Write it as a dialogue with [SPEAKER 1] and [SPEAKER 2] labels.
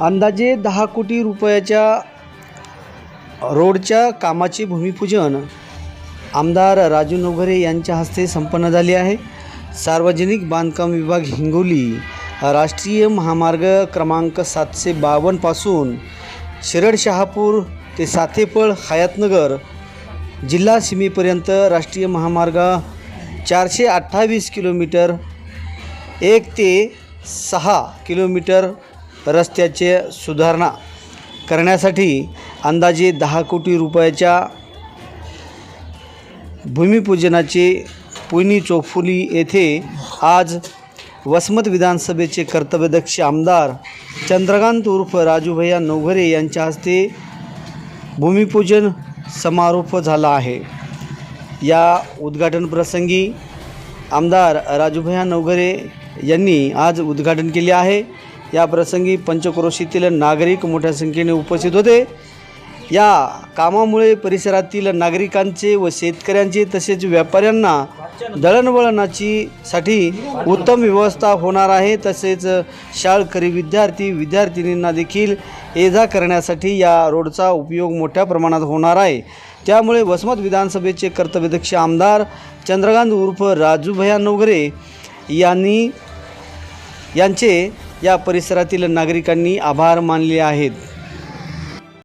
[SPEAKER 1] अंदाजे दहा कोटी रुपयाच्या रोडच्या कामाचे भूमिपूजन आमदार राजू नवघरे यांच्या हस्ते संपन्न झाले आहे. सार्वजनिक बांधकाम विभाग हिंगोली राष्ट्रीय महामार्ग क्रमांक सातशे बावन्नपासून शिरड शहापूर ते साथेपळ हयातनगर जिल्हा सीमेपर्यंत राष्ट्रीय महामार्ग चारशे अठ्ठावीस किलोमीटर एक ते सहा किलोमीटर रस्त्याचे सुधारणा करण्यासाठी अंदाजे दहा कोटी रुपयाच्या भूमिपूजनाचे पुनी चोफुली येथे आज वसमत विधानसभेचे कर्तव्यदक्ष आमदार चंद्रकांत उर्फ राजूभैया नवघरे यांच्या हस्ते भूमिपूजन समारोप झाला आहे. या उद्घाटनप्रसंगी आमदार राजूभैया नवघरे यांनी आज उद्घाटन केले आहे. या प्रसंगी पंचक्रोशीतील नागरिक मोठ्या संख्येने उपस्थित होते. या कामामुळे परिसरातील नागरिकांचे व शेतकऱ्यांचे तसेच व्यापाऱ्यांना दळणवळणाची साठी उत्तम व्यवस्था होणार आहे. तसेच शाळकरी विद्यार्थी विद्यार्थिनींना देखील ये जा करण्यासाठी या रोडचा उपयोग मोठ्या प्रमाणात होणार आहे. त्यामुळे वसमत विधानसभेचे कर्तव्यदक्ष आमदार चंद्रकांत उर्फ राजूभया नवगरे यांनी यांचे या परिसरातील नागरिकांनी आभार मानले आहेत.